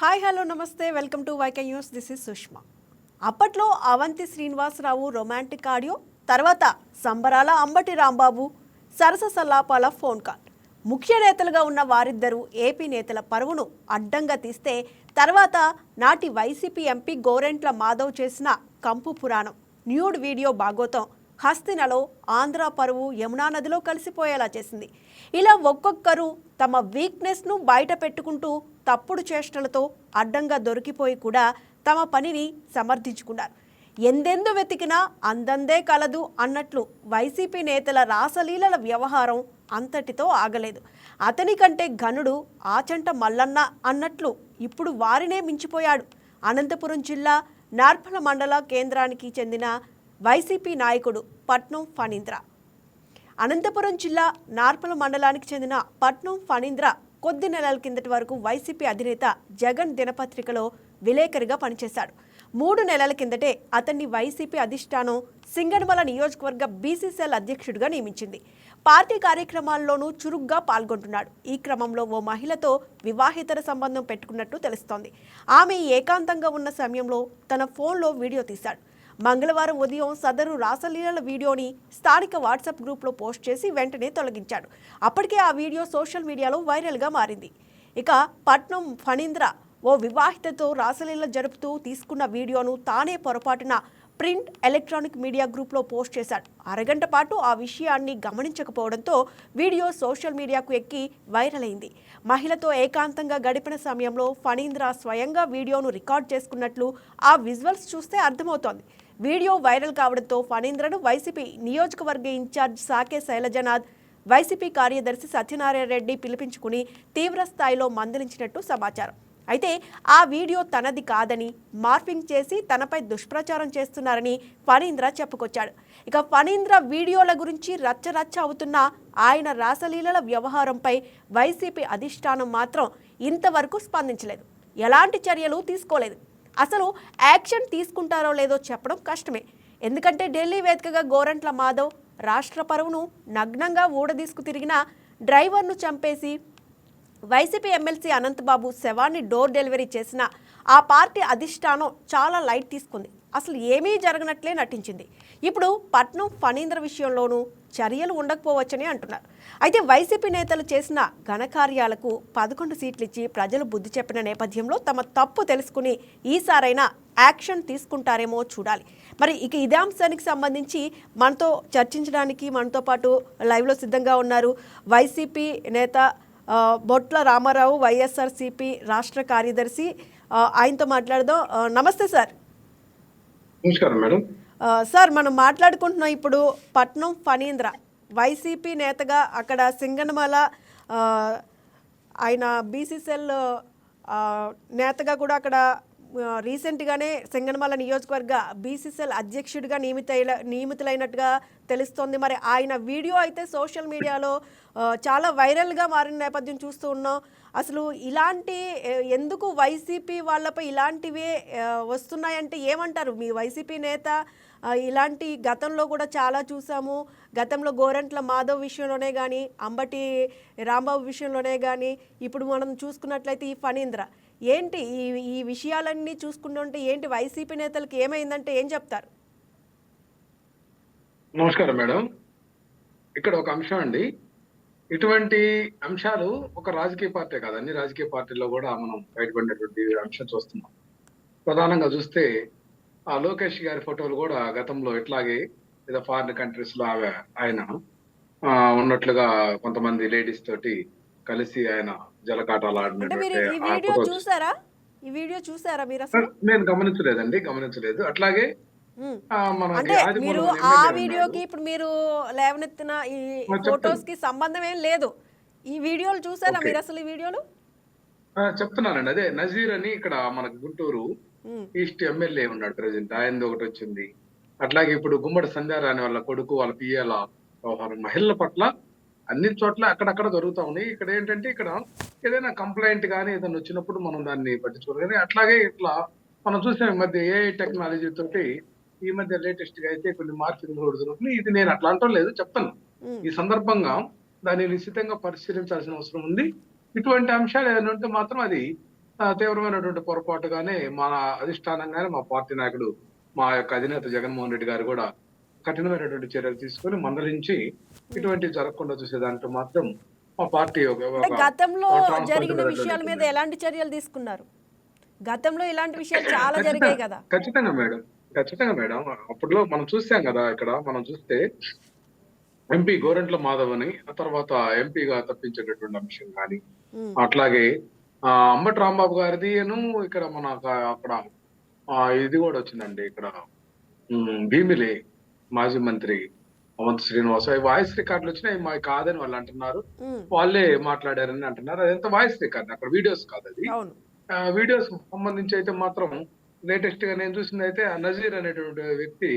Hi hello నమస్తే. Welcome to YK news. This is Sushma. అప్పట్లో Avanthi Srinivasarao romantic audio తర్వాత సంబరాల అంబటి రాంబాబు సరస సల్లాపాల ఫోన్ కాల్. ముఖ్య నేతలుగా ఉన్న వారిద్దరూ ఏపీ నేతల పరువును అడ్డంగా తీస్తే తర్వాత నాటి వైసీపీ ఎంపీ గోరెంట్ల మాధవ్ చేసిన కంపు పురాణం. న్యూడ్ వీడియో భాగోతం హస్తినలో ఆంధ్ర పరువు యమునా నదిలో కలిసిపోయేలా చేసింది. ఇలా ఒక్కొక్కరు తమ వీక్నెస్ను బయట పెట్టుకుంటూ తప్పుడు చేష్టలతో అడ్డంగా దొరికిపోయి కూడా తమ పనిని సమర్థించుకున్నారు. ఎందెందు వెతికినా అందందే కలదు అన్నట్లు వైసీపీ నేతల రాసలీలల వ్యవహారం అంతటితో ఆగలేదు. అతని కంటే ఘనుడు ఆచంట మల్లన్న అన్నట్లు ఇప్పుడు వారినే మించిపోయాడు. అనంతపురం జిల్లా నార్పల మండల కేంద్రానికి చెందిన వైసీపీ నాయకుడు పట్నం ఫణీంద్ర. అనంతపురం జిల్లా నార్పల మండలానికి చెందిన పట్నం ఫణీంద్ర కొద్ది నెలల కిందటి వరకు వైసీపీ అధినేత జగన్ దినపత్రికలో విలేకరిగా పనిచేశాడు. మూడు నెలల కిందటే అతన్ని వైసీపీ అధిష్టానం సింగనమల నియోజకవర్గ బీసీసీఎల్ అధ్యక్షుడిగా నియమించింది. పార్టీ కార్యక్రమాల్లోనూ చురుగ్గా పాల్గొంటున్నాడు. ఈ క్రమంలో ఓ మహిళతో వివాహేతర సంబంధం పెట్టుకున్నట్టు తెలుస్తోంది. ఆమె ఏకాంతంగా ఉన్న సమయంలో తన ఫోన్లో వీడియో తీశాడు. మంగళవారం ఉదయం సదరు రాసలీలల వీడియోని స్థానిక వాట్సాప్ గ్రూప్లో పోస్ట్ చేసి వెంటనే తొలగించాడు. అప్పటికే ఆ వీడియో సోషల్ మీడియాలో వైరల్గా మారింది. ఇక పట్నం ఫణీంద్ర ఓ వివాహితతో రాసలీల జరుపుతూ తీసుకున్న వీడియోను తానే పొరపాటున ప్రింట్ ఎలక్ట్రానిక్ మీడియా గ్రూప్లో పోస్ట్ చేశాడు. అరగంట పాటు ఆ విషయాన్ని గమనించకపోవడంతో వీడియో సోషల్ మీడియాకు ఎక్కి వైరల్ అయింది. మహిళతో ఏకాంతంగా గడిపిన సమయంలో ఫణీంద్ర స్వయంగా వీడియోను రికార్డ్ చేసుకున్నట్లు ఆ విజువల్స్ చూస్తే అర్థమవుతోంది. వీడియో వైరల్ కావడంతో ఫణీంద్రను వైసీపీ నియోజకవర్గ ఇన్ఛార్జ్ సాకే శైలజనాథ్ వైసీపీ కార్యదర్శి సత్యనారాయణ రెడ్డి పిలిపించుకుని తీవ్ర స్థాయిలో మందలించినట్టు సమాచారం. అయితే ఆ వీడియో తనది కాదని మార్ఫింగ్ చేసి తనపై దుష్ప్రచారం చేస్తున్నారని ఫణీంద్ర చెప్పుకొచ్చాడు. ఇక ఫణీంద్ర వీడియోల గురించి రచ్చరచ్చ అవుతున్న ఆయన రాసలీలల వ్యవహారంపై వైసీపీ అధిష్టానం మాత్రం ఇంతవరకు స్పందించలేదు. ఎలాంటి చర్యలు తీసుకోలేదు. అసలు యాక్షన్ తీసుకుంటారో లేదో చెప్పడం కష్టమే. ఎందుకంటే ఢిల్లీ వేదికగా గోరంట్ల మాధవ్ రాష్ట్ర పరువును నగ్నంగా ఊడదీసుకు తిరిగిన డ్రైవర్ను చంపేసి వైసీపీ ఎమ్మెల్సీ అనంతబాబు శవాన్ని డోర్ డెలివరీ చేసిన ఆ పార్టీ అధిష్టానం చాలా లైట్ తీసుకుంది. అసలు ఏమీ జరగనట్లే నటించింది. ఇప్పుడు పట్నం ఫణీంద్ర విషయంలోనూ చర్యలు ఉండకపోవచ్చని అంటున్నారు. అయితే వైసీపీ నేతలు చేసిన ఘనకార్యాలకు పదకొండు సీట్లు ఇచ్చి ప్రజలు బుద్ధి చెప్పిన నేపథ్యంలో తమ తప్పు తెలుసుకుని ఈసారైనా యాక్షన్ తీసుకుంటారేమో చూడాలి. మరి ఇక ఇదే అంశానికి సంబంధించి మనతో చర్చించడానికి మనతో పాటు లైవ్లో సిద్ధంగా ఉన్నారు వైసీపీ నేత బొట్ల రామారావు వైఎస్ఆర్సీపీ రాష్ట్ర కార్యదర్శి. ఆయనతో మాట్లాడదాం. నమస్తే సార్. నమస్కారం మేడం. సార్ మనం మాట్లాడుకుంటున్నాం ఇప్పుడు పట్నం ఫణీంద్ర వైసీపీ నేతగా అక్కడ సింగనమల ఆయన బీసీసీఎల్ నేతగా కూడా అక్కడ రీసెంట్గానే సింగనమల నియోజకవర్గ బీసీసీఎల్ అధ్యక్షుడిగా నియమిత నియమితులైనట్టుగా తెలుస్తోంది. మరి ఆయన వీడియో అయితే సోషల్ మీడియాలో చాలా వైరల్గా మారిన నేపథ్యం చూస్తూ ఉన్నాం. అసలు ఇలాంటి ఎందుకు వైసీపీ వాళ్ళపై ఇలాంటివే వస్తున్నాయంటే ఏమంటారు? మీ వైసీపీ నేత ఇలాంటి గతంలో కూడా చాలా చూసాము. గతంలో గోరంట్ల మాధవ్ విషయంలోనే కానీ అంబటి రాంబాబు విషయంలోనే కానీ ఇప్పుడు మనం చూసుకున్నట్లయితే ఈ ఫణీంద్ర. ఏంటి ఈ ఈ విషయాలన్నీ చూసుకుంటుంటే ఏంటి వైసీపీ నేతలకు ఏమైందంటే ఏం చెప్తారు? నమస్కారం మేడం. ఇక్కడ ఒక అంశం అండి. ఇటువంటి అంశాలు ఒక రాజకీయ పార్టీ కాదు. అన్ని రాజకీయ పార్టీల్లో కూడా మనం బయటపడినటువంటి అంశం చూస్తున్నాం. ప్రధానంగా చూస్తే ఆ లోకేష్ గారి ఫోటోలు కూడా గతంలో ఇట్లాగే ఏదో ఫారిన్ కంట్రీస్లో ఆయన ఉన్నట్లుగా కొంతమంది లేడీస్ తోటి కలిసి ఆయన జలకాటాలు ఆడినటువంటి నేను గమనించలేదండి గమనించలేదు. అట్లాగే అంటే మీరు ఆ. వీడియోకి ఇప్పుడు మీరు లేవనెత్తిన ఈ. ఫొటోస్కి సంబంధం ఏం లేదు. ఈ వీడియోలు చూసారా. మీరు అసలు ఈ వీడియోలు? చెప్తున్నానండి. అదే నజీర్ అని ఇక్కడ మనకు గుంటూరు ఈస్ట్ ఎమ్మెల్యే ఉన్నాడు ప్రెసెంట్ ఆయనది ఒకటి వచ్చింది. అట్లాగే ఇప్పుడు గుమ్మడి సంధ్యారాణి వాళ్ళ కొడుకు వాళ్ళ పియ్యాల వ్యవహారం మహిళల పట్ల అన్ని చోట్ల అక్కడక్కడ జరుగుతా ఉన్నాయి ఇక్కడ ఏంటంటే ఇక్కడ ఏదైనా కంప్లైంట్ కానీ ఏదైనా వచ్చినప్పుడు మనం దాన్ని పట్టించుకోవాలి కానీ అట్లాగే ఇట్లా మనం చూసాం ఈ మధ్య ఏ టెక్నాలజీ తోటి ఈ మధ్య లేటెస్ట్గా అయితే కొన్ని మార్పులు కూడా జరుగుతున్నాయి. ఇది నేను అట్లా అంటాం లేదు చెప్తాను. ఈ సందర్భంగా దాన్ని నిశ్చితంగా పరిశీలించాల్సిన అవసరం ఉంది. ఇటువంటి అంశాలు ఏదైనా ఉంటే మాత్రం అది తీవ్రమైనటువంటి పొరపాటుగానే మన అధిష్టానంగానే మా పార్టీ నాయకుడు మా యొక్క అధినేత జగన్మోహన్ రెడ్డి గారు కూడా కఠినమైనటువంటి చర్యలు తీసుకొని మందలించి ఇటువంటి జరగకుండా చూసే దాంట్లో మాత్రం మా పార్టీ గతంలో జరిగిన విషయాల మీద. ఎలాంటి చర్యలు తీసుకున్నారు? గతంలో ఇలాంటి విషయాలు చాలా జరిగాయి కదా. ఖచ్చితంగా మేడం. ఖచ్చితంగా మేడం. అప్పట్లో మనం చూసాం కదా ఇక్కడ మనం చూస్తే ఎంపీ గోరంట్ల మాధవ్ అని ఆ తర్వాత ఎంపీగా తప్పించేటటువంటి అంశం కానీ అట్లాగే ఆ అంబటి రాంబాబు గారిది అను ఇక్కడ మన అక్కడ ఇది కూడా వచ్చిందండి ఇక్కడ. భీమిలి మాజీ మంత్రి అవంత్ శ్రీనివాస్ అవి వాయిస్ రికార్డులు వచ్చినాయి మా కాదని వాళ్ళు అంటున్నారు. వాళ్ళే మాట్లాడారని అంటున్నారు. అదంతా వాయిస్ రికార్డ్ అక్కడ వీడియోస్ కాదు అది. వీడియోస్ సంబంధించి అయితే మాత్రం లేటెస్ట్గా నేను చూసింది అయితే ఆ నజీర్ అనేటువంటి వ్యక్తి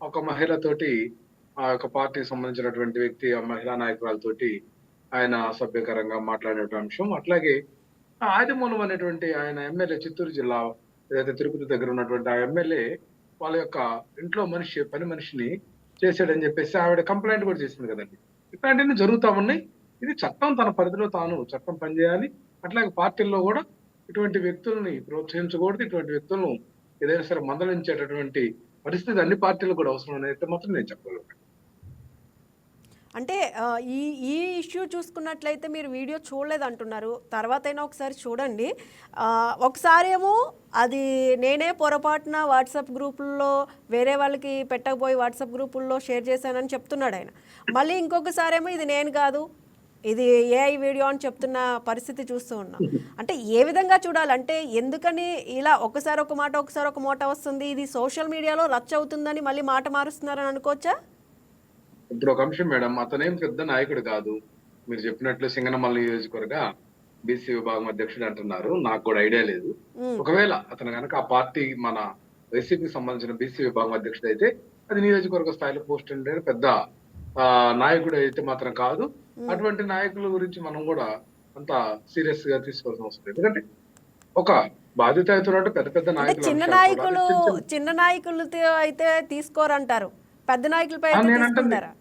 ఒక మహిళతోటి ఆ యొక్క పార్టీకి సంబంధించినటువంటి వ్యక్తి ఆ మహిళా నాయకురాలతోటి ఆయన అసభ్యకరంగా మాట్లాడినటువంటి అంశం. అట్లాగే ఆ ఆదిమూలం అనేటువంటి ఆయన ఎమ్మెల్యే చిత్తూరు జిల్లా ఏదైతే తిరుపతి దగ్గర ఉన్నటువంటి ఆ ఎమ్మెల్యే వాళ్ళ యొక్క ఇంట్లో మనిషి పని మనిషిని చేశాడని చెప్పేసి ఆవిడ కంప్లైంట్ కూడా చేసింది కదండి. ఇట్లాంటివన్నీ జరుగుతా ఉన్నాయి. ఇది చట్టం తన పరిధిలో తాను చట్టం పనిచేయాలి. అట్లాగే పార్టీల్లో కూడా ఇటువంటి వ్యక్తుల్ని ప్రోత్సహించకూడదు ఇటువంటి వ్యక్తులను ఏదైనా సరే మందలించేటటువంటి పరిస్థితి అన్ని పార్టీలకు కూడా అవసరం అనేది మాత్రం నేను చెప్పగలను. అంటే ఈ ఈ ఇష్యూ చూసుకున్నట్లయితే మీరు వీడియో చూడలేదు అంటున్నారు తర్వాత అయినా ఒకసారి చూడండి. ఒకసారి ఏమో అది నేనే పొరపాటున వాట్సాప్ గ్రూపుల్లో వేరే వాళ్ళకి పెట్టకపోయి వాట్సాప్ గ్రూపుల్లో షేర్ చేశానని చెప్తున్నాడు ఆయన. మళ్ళీ ఇంకొకసారి ఏమో ఇది నేను కాదు ఇది ఏఐ వీడియో అని చెప్తున్న పరిస్థితి చూస్తూ ఉన్నాం. అంటే ఏ విధంగా చూడాలంటే ఎందుకని ఇలా ఒకసారి ఒక మాట ఒకసారి ఒక మాట వస్తుంది? ఇది సోషల్ మీడియాలో రచ్చ అవుతుందని మళ్ళీ మాట మారుస్తున్నారని అనుకోవచ్చా? ఇప్పుడు ఒక అంశం మేడం. అతనేం పెద్ద నాయకుడు కాదు. మీరు చెప్పినట్లు సింగనమల్ల నియోజకవర్గ బీసీ విభాగం అధ్యక్షుడు అంటున్నారు. నాకు కూడా ఐడియా లేదు. ఒకవేళ అతను కనుక ఆ పార్టీ మన వైసీపీకి సంబంధించిన బీసీ విభాగం అధ్యక్షుడు అయితే అది నియోజకవర్గ స్థాయిలో పోస్ట్ ఉండే పెద్ద నాయకుడు అయితే మాత్రం కాదు. అటువంటి నాయకుల గురించి మనం కూడా అంత సీరియస్గా తీసుకోవాల్సిన అవసరం ఎందుకంటే ఒక బాధ్యత పెద్ద పెద్ద అంటే నాయకులు చిన్న నాయకులు చిన్న నాయకులతో అయితే తీసుకోరంటారు. పెద్ద నాయకులపై తీసుకుంటారా?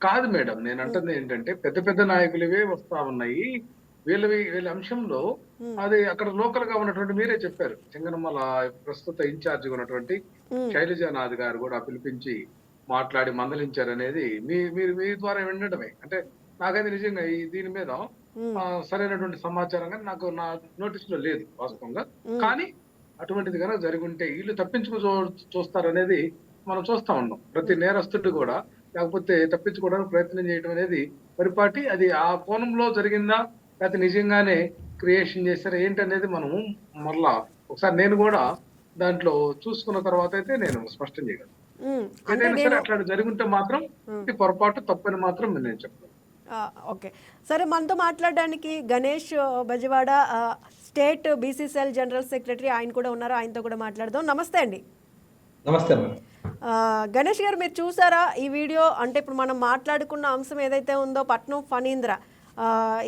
కాదు మేడం నేను అంటుంది ఏంటంటే పెద్ద పెద్ద నాయకులవే వస్తా ఉన్నాయి. వీళ్ళవి వీళ్ళ అంశంలో ఉమ్, అది అక్కడ లోకల్గా ఉన్నటువంటి మీరే చెప్పారు. చింగనమల ప్రస్తుత ఇన్ఛార్జ్ ఉన్నటువంటి శైలజానాథ్ గారు కూడా పిలిపించి మాట్లాడి మందలించారు అనేది మీ మీరు మీ ద్వారా వినడమే. అంటే నాకైతే నిజంగా ఈ దీని మీద సరైనటువంటి సమాచారం కానీ నాకు నా నోటీస్లో లేదు వాస్తవంగా. కానీ అటువంటిది కనుక జరిగి ఉంటే వీళ్ళు తప్పించుకు చూస్తారనేది మనం చూస్తా ఉన్నాం. ప్రతి నేరస్తుడు కూడా లేకపోతే తప్పించుకోవడానికి ప్రయత్నం చేయడం అనేది పరిపాటి అది ఆ కోణంలో జరిగిందా లేకపోతే నిజంగానే క్రియేషన్ చేశారా ఏంటి అనేది మనము మళ్ళా ఒకసారి నేను కూడా దాంట్లో చూసుకున్న తర్వాత అయితే నేను స్పష్టం చేయగలను. ఏదైనా సరే అట్లా జరుగుంటే మాత్రం పొరపాటు తప్పని మాత్రం నేను చెప్తాను. ఓకే. సరే మనతో మాట్లాడడానికి Ganesh Bajawada state BCCL general secretary ఆయన కూడా ఉన్నారు. ఆయనతో కూడా మాట్లాడదాం. నమస్తే అండి. నమస్తే గణేష్ గారు మీరు చూసారా ఈ వీడియో? అంటే ఇప్పుడు మనం మాట్లాడుకున్న అంశం ఏదైతే ఉందో పట్నం ఫణీంద్ర.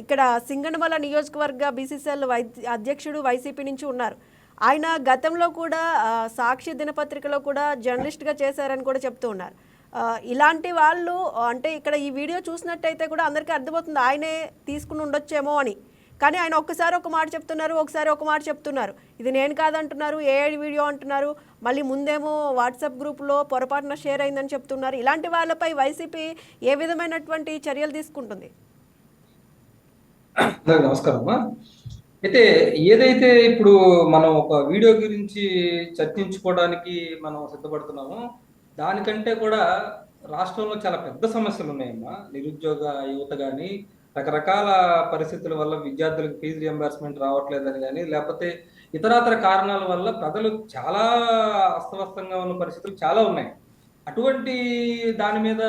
ఇక్కడ సింగనమల నియోజకవర్గ బీసీసీఎల్ వై అధ్యక్షుడు వైసీపీ నుంచి ఉన్నారు. ఆయన గతంలో కూడా సాక్షి దినపత్రికలో కూడా జర్నలిస్ట్గా చేశారని కూడా చెప్తూ ఉన్నారు. ఇలాంటి వాళ్ళు అంటే ఇక్కడ ఈ వీడియో చూసినట్టయితే కూడా అందరికీ అర్థమవుతుంది ఆయనే తీసుకుని ఉండొచ్చేమో అని. కానీ ఆయన ఒక్కసారి ఒక మాట చెప్తున్నారు ఒకసారి ఒక మాట చెప్తున్నారు. ఇది నేను కాదంటున్నారు ఏ వీడియో అంటున్నారు మళ్ళీ ముందేమో వాట్సాప్ గ్రూప్లో పొరపాటున షేర్ అయిందని చెప్తున్నారు. ఇలాంటి వాళ్ళపై వైసీపీ ఏ విధమైనటువంటి చర్యలు తీసుకుంటుంది? నమస్కారం అమ్మా. అయితే ఏదైతే ఇప్పుడు మనం ఒక వీడియో గురించి చర్చించుకోవడానికి మనం సిద్ధపడుతున్నామో దానికంటే కూడా రాష్ట్రంలో చాలా పెద్ద సమస్యలు ఉన్నాయమ్మా నిరుద్యోగ యువత కానీ రకరకాల పరిస్థితుల వల్ల విద్యార్థులకు ఫీజు రియంబర్స్మెంట్ రావట్లేదని కానీ లేకపోతే ఇతరాతర కారణాల వల్ల ప్రజలు చాలా అస్తవ్యస్తంగా ఉన్న పరిస్థితులు చాలా ఉన్నాయి. అటువంటి దాని మీద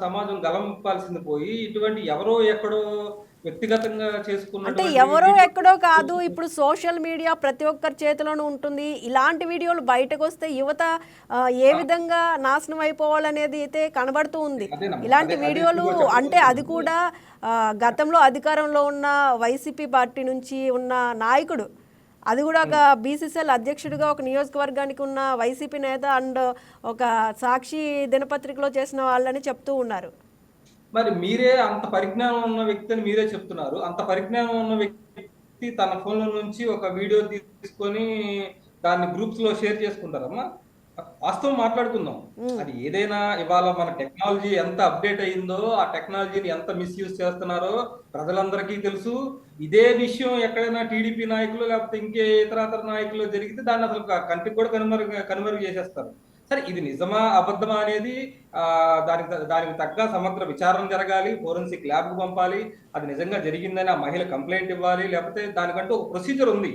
సమాజం గలంపాల్సింది పోయి ఇటువంటి ఎవరో ఎక్కడో వ్యక్తిగతంగా అంటే చేసుకున్నటువంటి ఎవరో ఎక్కడో కాదు ఇప్పుడు సోషల్ మీడియా ప్రతి ఒక్కరి చేతిలోనూ ఉంటుంది ఇలాంటి వీడియోలు బయటకు వస్తే యువత ఏ విధంగా నాశనం అయిపోవాలనేది అయితే కనబడుతూ ఉంది. ఇలాంటి వీడియోలు. అంటే అది కూడా గతంలో అధికారంలో ఉన్న వైసీపీ పార్టీ నుంచి ఉన్న నాయకుడు అది కూడా ఒక బీసీసీఎల్ అధ్యక్షుడిగా ఒక నియోజకవర్గానికి ఉన్న వైసీపీ నేత అండ్ ఒక సాక్షి దినపత్రికలో చేసిన వాళ్ళని చెప్తూ ఉన్నారు మరి మీరే అంత పరిజ్ఞానం ఉన్న వ్యక్తి అని మీరే చెప్తున్నారు. అంత పరిజ్ఞానం ఉన్న వ్యక్తి తన ఫోన్ నుంచి ఒక వీడియో తీసుకొని దాన్ని గ్రూప్స్లో షేర్ చేసుకుంటారమ్మా. వాస్తవం మాట్లాడుకుందాం. అది ఏదైనా ఇవాళ మన టెక్నాలజీ ఎంత అప్డేట్ అయిందో ఆ టెక్నాలజీని ఎంత మిస్యూజ్ చేస్తున్నారో ప్రజలందరికీ తెలుసు. ఇదే విషయం ఎక్కడైనా టీడీపీ నాయకులు లేకపోతే ఇంకే ఇతరాతర నాయకులు జరిగితే దాన్ని అసలు కంటికి కూడా కనుమరుగు కనుమరుగు చేసేస్తారు. సరే ఇది నిజమా అబద్ధమా అనేది దానికి దానికి తగ్గ సమగ్ర విచారణ జరగాలి ఫోరెన్సిక్ ల్యాబ్కు పంపాలి అది నిజంగా జరిగిందని ఆ మహిళ కంప్లైంట్ ఇవ్వాలి లేకపోతే దానికంటూ ఒక ప్రొసీజర్ ఉంది.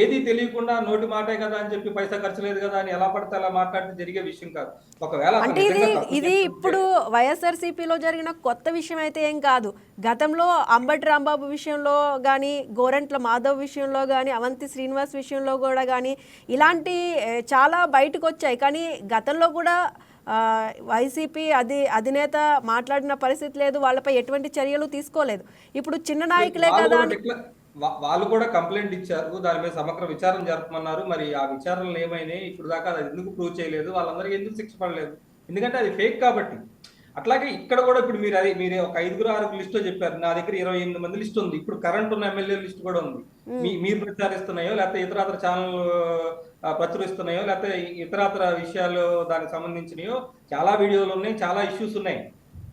ఏది తెలియకుండా నోటి మాటే కదా అని చెప్పి పైసా ఖర్చు లేదు కదా అని ఎలా పడితే అలా మాట్లాడితే జరిగే విషయం కాదు. ఒకవేళ అంటే ఇది ఇది ఇప్పుడు వైఎస్ఆర్సీపీలో జరిగిన కొత్త విషయం అయితే ఏం కాదు. గతంలో అంబటి రాంబాబు విషయంలో కానీ గోరంట్ల మాధవ్ విషయంలో కానీ అవంతి శ్రీనివాస్ విషయంలో కూడా కానీ ఇలాంటి చాలా బయటకు వచ్చాయి. కానీ గతంలో కూడా వైసీపీ అధి అధినేత మాట్లాడిన పరిస్థితి లేదు. వాళ్ళపై ఎటువంటి చర్యలు తీసుకోలేదు. ఇప్పుడు చిన్న నాయకులే కదా వాళ్ళు కూడా కంప్లైంట్ ఇచ్చారు దాని మీద సమగ్ర విచారణ జరపమన్నారు. మరి ఆ విచారణలు ఏమైనాయి? ఇప్పుడు దాకా అది ఎందుకు ప్రూవ్ చేయలేదు? వాళ్ళందరికీ ఎందుకు శిక్ష పడలేదు? ఎందుకంటే అది ఫేక్ కాబట్టి. అట్లాగే ఇక్కడ కూడా ఇప్పుడు మీరు అది మీరు ఒక ఐదుగురు ఆరుగురు లిస్ట్ చెప్పారు. నా దగ్గర ఇరవై ఎనిమిది మంది లిస్ట్ ఉంది. ఇప్పుడు కరెంట్ ఉన్న ఎమ్మెల్యే లిస్ట్ కూడా ఉంది. మీ మీరు ప్రచారిస్తున్నాయో లేకపోతే ఇతరాతర ఛానల్ ప్రచురిస్తున్నాయో లేకపోతే ఇతరాతర విషయాలు దానికి సంబంధించినయో చాలా వీడియోలు ఉన్నాయి చాలా ఇష్యూస్ ఉన్నాయి.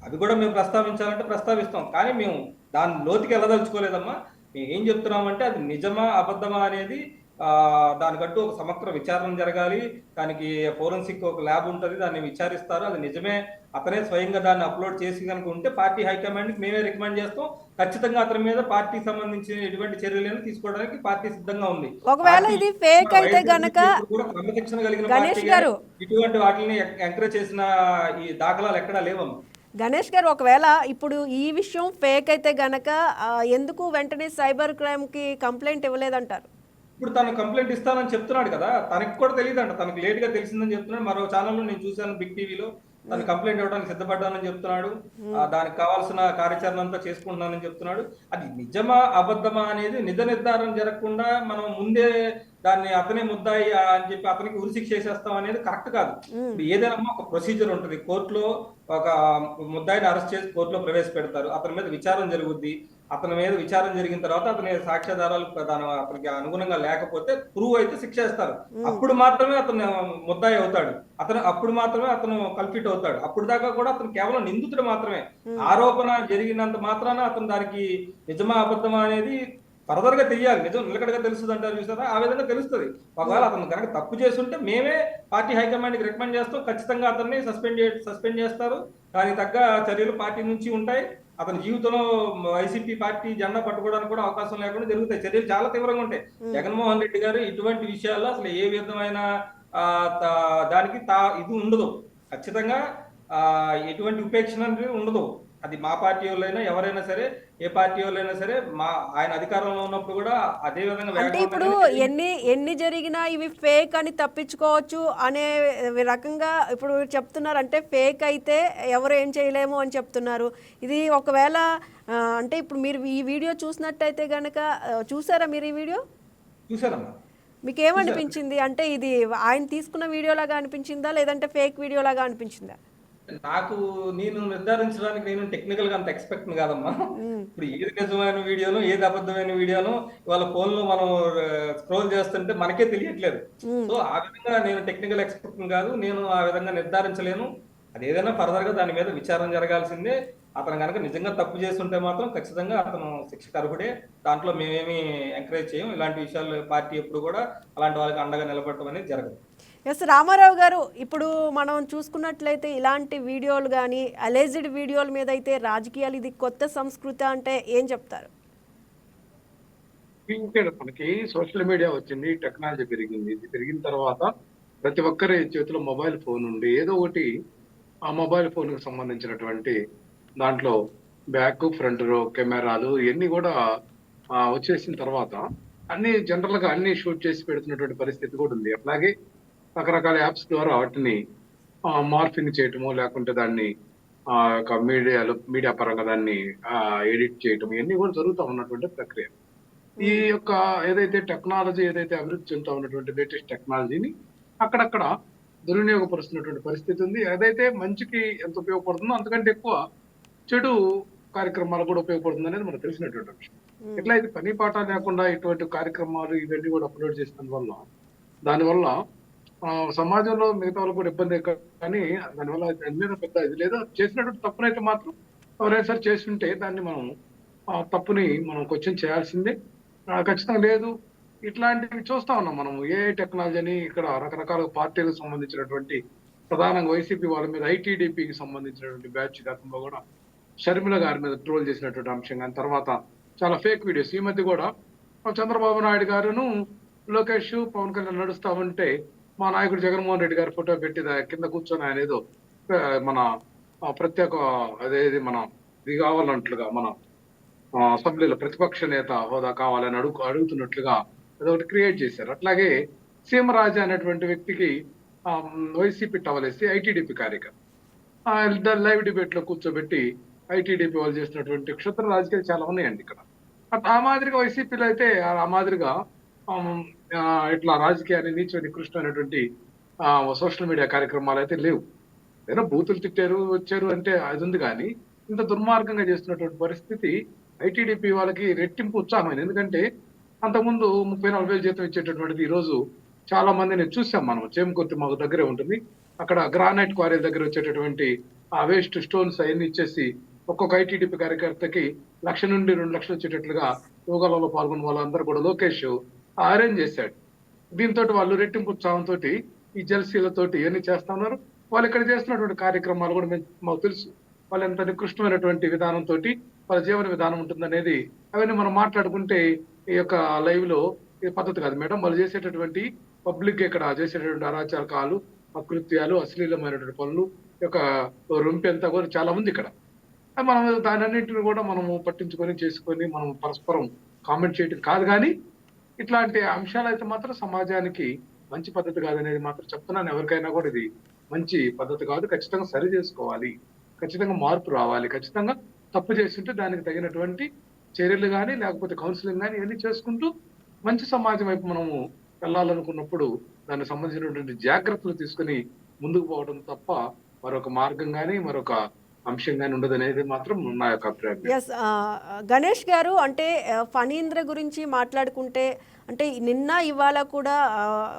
అవి కూడా మేము ప్రస్తావించాలంటే ప్రస్తావిస్తాం. కానీ మేము దాని లోతుకి వెళ్ళదలుచుకోలేదమ్మా. మేము ఏం చెప్తున్నామంటే అది నిజమా అబద్ధమా అనేది ఆ, దానికంటూ ఒక సమగ్ర విచారణ జరగాలి. దానికి ఫోరెన్సిక్ ఒక ల్యాబ్ ఉంటుంది దాన్ని విచారిస్తారు. అది నిజమే. అతనే స్వయంగా దాన్ని అప్లోడ్ చేసి కనుక ఉంటే పార్టీ హైకమాండ్కి మేమే రికమెండ్ చేస్తాం. ఖచ్చితంగా అతని మీద పార్టీకి సంబంధించిన ఎటువంటి చర్యలను తీసుకోవడానికి పార్టీ సిద్ధంగా ఉంది. ఒకవేళ ఇది fake అయితే గనక క్రమశిక్షణ కలిగిన. ఇటువంటి వాటిని ఎంకరేజ్ చేసిన ఈ దాఖలాలు ఎక్కడా లేవమ్మా. గణేష్ గారు ఒకవేళ ఇప్పుడు ఈ విషయం ఫేక్ అయితే గనక ఎందుకు వెంటనే సైబర్ క్రైమ్కి కంప్లైంట్ ఇవ్వలేదంటారు? ఇప్పుడు తను కంప్లైంట్ ఇస్తానని చెప్తున్నాడు కదా తనకి కూడా తెలియదంట. తనకు లేట్గా తెలిసిందని చెప్తున్నాడు. మరో ఛానల్లో నేను చూశాను బిగ్ టీవీలో. తను కంప్లైంట్ ఇవ్వడానికి సిద్ధపడ్డానని చెప్తున్నాడు. దానికి కావాల్సిన కార్యాచరణ అంతా చేసుకుంటున్నానని చెప్తున్నాడు. అది నిజమా అబద్ధమా అనేది నిజ నిర్ధారణ జరగకుండా మనం ముందే దాన్ని అతనే ముద్దాయి అని చెప్పి అతనికి ఉరిశిక్ష చేసేస్తాం అనేది కరెక్ట్ కాదు. ఇప్పుడు ఏదైనా ఒక ప్రొసీజర్ ఉంటుంది. కోర్టులో ఒక ముద్దాయిని అరెస్ట్ చేసి కోర్టులో ప్రవేశపెడతారు. అతని మీద విచారణ జరుగుద్ది. అతని మీద విచారణ జరిగిన తర్వాత అతని సాక్ష్యాధారాలు దాని అతనికి అనుగుణంగా లేకపోతే ప్రూవ్ అయితే శిక్ష ఇస్తారు అప్పుడు మాత్రమే అతను ముద్దాయి అవుతాడు. అతను అప్పుడు మాత్రమే అతను కల్ఫిట్ అవుతాడు. అప్పుడు దాకా కూడా అతను కేవలం నిందితుడు మాత్రమే. ఆరోపణ జరిగినంత మాత్రాన అతను దానికి నిజమా అబద్ధమా అనేది ఫర్దర్గా తెలియాలి నిజం నిలకడగా తెలుస్తుంది అంటారు చూసారా? ఆ విధంగా తెలుస్తుంది. ఒకవేళ అతను కనుక తప్పు చేస్తుంటే మేమే పార్టీ హైకమాండ్కి రికమెండ్ చేస్తాం. ఖచ్చితంగా అతన్ని సస్పెండ్ సస్పెండ్ చేస్తారు. దానికి తగ్గ చర్యలు పార్టీ నుంచి ఉంటాయి. అతని జీవితంలో వైసీపీ పార్టీ జెండా పట్టుకోవడానికి కూడా అవకాశం లేకుండా జరుగుతాయి. చర్యలు చాలా తీవ్రంగా ఉంటాయి. జగన్మోహన్ రెడ్డి గారు ఇటువంటి విషయాల్లో అసలు ఏ విధమైన దానికి తా ఇది ఉండదు. ఖచ్చితంగా ఆ, ఎటువంటి ఉపేక్షణ అనేది ఉండదు. అది మా పార్టీ వాళ్ళైనా ఎవరైనా సరే ఏ పార్టీ వాళ్ళైనా సరే మా ఆయన అధికారంలో ఉన్నప్పుడు కూడా అదే విధంగా అంటే ఇప్పుడు. ఎన్ని ఎన్ని జరిగినా ఇవి ఫేక్ అని తప్పించుకోవచ్చు అనే రకంగా ఇప్పుడు చెప్తున్నారు. అంటే ఫేక్ అయితే ఎవరు ఏం చేయలేము అని చెప్తున్నారు. ఇది ఒకవేళ అంటే ఇప్పుడు మీరు ఈ వీడియో చూసినట్టయితే గనక ఆ, చూసారా మీరు ఈ వీడియో? చూశానమ్మా. మీకు ఏమనిపించింది అంటే ఇది ఆయన తీసుకున్న వీడియో లాగా అనిపించిందా? లేదంటే ఫేక్ వీడియో లాగా అనిపించిందా? నాకు నేను నిర్ధారించడానికి నేను టెక్నికల్గా అంత ఎక్స్పెక్ట్ కాదమ్మా. ఇప్పుడు ఏది నిజమైన వీడియోను ఏది అబద్ధమైన వీడియోను ఇవాళ ఫోన్లో మనం స్క్రోల్ చేస్తుంటే మనకే తెలియట్లేదు. సో ఆ విధంగా నేను టెక్నికల్ ఎక్స్పెక్ట్ కాదు నేను ఆ విధంగా నిర్ధారించలేను. అది ఏదైనా ఫర్దర్గా దాని మీద విచారణ జరగాల్సిందే. అతను కనుక నిజంగా తప్పు చేస్తుంటే మాత్రం ఖచ్చితంగా అతను శిక్షకు అర్హుడే. దాంట్లో మేమేమి ఎంకరేజ్ చేయం ఇలాంటి విషయాలు పార్టీ ఎప్పుడు కూడా అలాంటి వాళ్ళకి అండగా నిలబడటం అనేది జరగదు. ఎస్ రామారావు గారు ఇప్పుడు మనం చూసుకున్నట్లయితే ఇలాంటి వీడియోలు కానీ అలేజ్డ్ వీడియోల మీద అయితే రాజకీయాలు ఇది కొత్త సంస్కృతి అంటే ఏం చెప్తారు? మనకి సోషల్ మీడియా వచ్చింది టెక్నాలజీ పెరిగింది. ఇది పెరిగిన తర్వాత ప్రతి ఒక్కరి చేతిలో మొబైల్ ఫోన్ ఉండి ఏదో ఒకటి ఆ మొబైల్ ఫోన్కి సంబంధించినటువంటి దాంట్లో బ్యాక్ ఫ్రంట్ కెమెరాలు ఇవన్నీ కూడా వచ్చేసిన తర్వాత అన్ని జనరల్గా అన్ని షూట్ చేసి పెడుతున్నటువంటి పరిస్థితి కూడా ఉంది. అట్లాగే రకరకాల యాప్స్ ద్వారా వాటిని మార్ఫింగ్ చేయటము లేకుంటే దాన్ని ఆ యొక్క మీడియాలో మీడియా పరంగా దాన్ని ఎడిట్ చేయటం ఇవన్నీ కూడా జరుగుతూ ఉన్నటువంటి ప్రక్రియ. ఈ యొక్క ఏదైతే టెక్నాలజీ ఏదైతే అభివృద్ధి చెందుతా ఉన్నటువంటి లేటెస్ట్ టెక్నాలజీని అక్కడక్కడ దుర్వినియోగపరుస్తున్నటువంటి పరిస్థితి ఉంది. ఏదైతే మంచికి ఎంత ఉపయోగపడుతుందో అంతకంటే ఎక్కువ చెడు కార్యక్రమాలు కూడా ఉపయోగపడుతుంది అనేది మనకు తెలిసినటువంటి విషయం. ఇది పని పాట లేకుండా ఇటువంటి కార్యక్రమాలు ఇవన్నీ కూడా అప్లోడ్ చేసిన వల్ల దానివల్ల సమాజంలో మిగతా వాళ్ళు కూడా ఇబ్బంది కానీ దానివల్ల దాని మీద పెద్ద ఇది లేదా చేసినటువంటి తప్పునైతే మాత్రం ఎవరైనా సరే చేసి ఉంటే దాన్ని మనం ఆ తప్పుని మనం క్వశ్చన్ చేయాల్సిందే. ఖచ్చితంగా లేదు. ఇట్లాంటివి చూస్తా ఉన్నాం మనం. ఏ టెక్నాలజీని ఇక్కడ రకరకాల పార్టీలకు సంబంధించినటువంటి ప్రధానంగా వైసీపీ వాళ్ళ మీద ఐటీడీపీకి సంబంధించినటువంటి బ్యాచ్ గతంలో కూడా షర్మిల గారి మీద ట్రోల్ చేసినటువంటి అంశం. కానీ తర్వాత చాలా ఫేక్ వీడియోస్. ఈ మధ్య కూడా చంద్రబాబు నాయుడు గారును లోకేష్ పవన్ కళ్యాణ్ నడుస్తా ఉంటే మా నాయకుడు జగన్మోహన్ రెడ్డి గారి ఫోటో పెట్టి కింద కూర్చొని ఆయన ఏదో మన ఆ, ప్రత్యేక అదేది మన ఇది కావాలన్నట్లుగా మన ఆ, అసెంబ్లీలో ప్రతిపక్ష నేత హోదా కావాలని అడుగు అడుగుతున్నట్లుగా అదొకటి క్రియేట్ చేశారు. అట్లాగే సీమరాజా అనేటువంటి వ్యక్తికి వైసీపీ టవలేసి ఐటీడీపీ కార్యక్రమం ద- లైవ్ డిబేట్లో కూర్చోబెట్టి ఐటీడీపీ వాళ్ళు చేసినటువంటి క్షుద్ర రాజకీయాలు చాలా ఉన్నాయండి ఇక్కడ. అట్లా ఆ మాదిరిగా వైసీపీలో అయితే ఆ మాదిరిగా ఇట్లా రాజకీయాన్ని నీచ నికృష్టమైనటువంటి సోషల్ మీడియా కార్యక్రమాలు అయితే లేవు. ఏదో బూతులు తిట్టారు వచ్చారు అంటే అది ఉంది కానీ ఇంత దుర్మార్గంగా చేస్తున్నటువంటి పరిస్థితి ఐటీడీపీ వాళ్ళకి రెట్టింపు ఉత్సాహమైంది. ఎందుకంటే అంతకుముందు ముప్పై నాలుగు వేలు జీతం ఇచ్చేటటువంటిది ఈ రోజు చాలా మందిని చూసాం మనం. చేమకుర్తి మాకు దగ్గరే ఉంటుంది. అక్కడ గ్రానైట్ క్వారీ దగ్గర వచ్చేటటువంటి ఆ వేస్ట్ స్టోన్స్ అవన్నీ ఇచ్చేసి ఒక్కొక్క ఐటీడీపీ కార్యకర్తకి లక్ష నుండి రెండు లక్షలు వచ్చేటట్లుగా యోగాలలో పాల్గొన్న వాళ్ళందరూ కూడా లోకేష్ అరేంజ్ చేశాడు. దీంతో వాళ్ళు రెట్టింపు ఉత్సాహంతో ఈ జలసీలతోటి ఇవన్నీ చేస్తా ఉన్నారు. వాళ్ళు ఇక్కడ చేస్తున్నటువంటి కార్యక్రమాలు కూడా మేము- మాకు తెలుసు. వాళ్ళు ఎంత నికృష్టమైనటువంటి విధానంతో వాళ్ళ జీవన విధానం ఉంటుందనేది అవన్నీ మనం మాట్లాడుకుంటే ఈ యొక్క లైవ్లో ఇది పద్ధతి కాదు. మేడం వాళ్ళు చేసేటటువంటి పబ్లిక్ ఇక్కడ చేసేటటువంటి అరాచకాలు అకృత్యాలు అశ్లీలమైనటువంటి పనులు యొక్క రొంపి అంతా కూడా చాలా ఉంది ఇక్కడ. మనం దాని అన్నింటిని కూడా మనము పట్టించుకొని చేసుకొని మనం పరస్పరం కామెంట్ చేయటం కాదు కానీ ఇట్లాంటి అంశాలు అయితే మాత్రం సమాజానికి మంచి పద్ధతి కాదనేది మాత్రం చెప్తున్నాను. ఎవరికైనా కూడా ఇది మంచి పద్ధతి కాదు. ఖచ్చితంగా సరి చేసుకోవాలి. ఖచ్చితంగా మార్పు రావాలి. ఖచ్చితంగా తప్పు చేస్తుంటే దానికి తగినటువంటి చర్యలు కానీ లేకపోతే కౌన్సిలింగ్ కానీ ఇవన్నీ చేసుకుంటూ మంచి సమాజం వైపు మనము వెళ్ళాలనుకున్నప్పుడు దానికి సంబంధించినటువంటి జాగ్రత్తలు తీసుకుని ముందుకు పోవడం తప్ప మరొక మార్గం కానీ మరొక అంశం ఉండదు అనేది మాత్రం నా యొక్క అభిప్రాయం. గణేష్ గారు అంటే ఫణీంద్ర గురించి మాట్లాడుకుంటే అంటే నిన్న ఇవాళ కూడా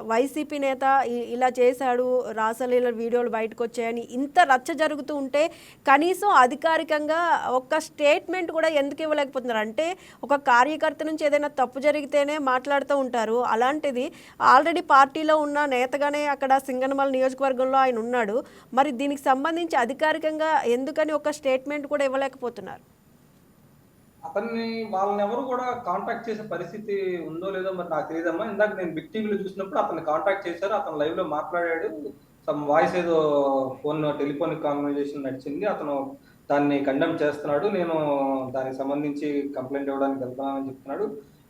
వైసీపీ నేత ఇ- ఇలా చేశాడు రాసలీల వీడియోలు బయటకు వచ్చాయని ఇంత రచ్చ జరుగుతూ ఉంటే కనీసం అధికారికంగా ఒక్క స్టేట్మెంట్ కూడా ఎందుకు ఇవ్వలేకపోతున్నారు? అంటే ఒక కార్యకర్త నుంచి ఏదైనా తప్పు జరిగితేనే మాట్లాడుతూ ఉంటారు. అలాంటిది ఆల్రెడీ పార్టీలో ఉన్న నేతగానే అక్కడ సింగనమల నియోజకవర్గంలో ఆయన ఉన్నాడు. మరి దీనికి సంబంధించి అధికారికంగా ఎందుకని ఒక స్టేట్మెంట్ కూడా ఇవ్వలేకపోతున్నారు? అతన్ని వాళ్ళని ఎవరు కూడా కాంటాక్ట్ చేసే పరిస్థితి ఉందో లేదో మరి నాకు తెలియదమ్మా. ఇందాక నేను బిగ్ టీవీలో చూసినప్పుడు అతన్ని కాంటాక్ట్ చేశారు. అతను లైవ్లో మాట్లాడాడు. సమ్ వాయిస్ ఏదో ఫోన్ టెలిఫోనిక్ కాన్వర్జేషన్ నడిచింది. అతను దాన్ని కండెమ్ చేస్తున్నాడు. నేను దానికి సంబంధించి కంప్లైంట్ ఇవ్వడానికి వెళ్తున్నానని చెప్తున్నాడు.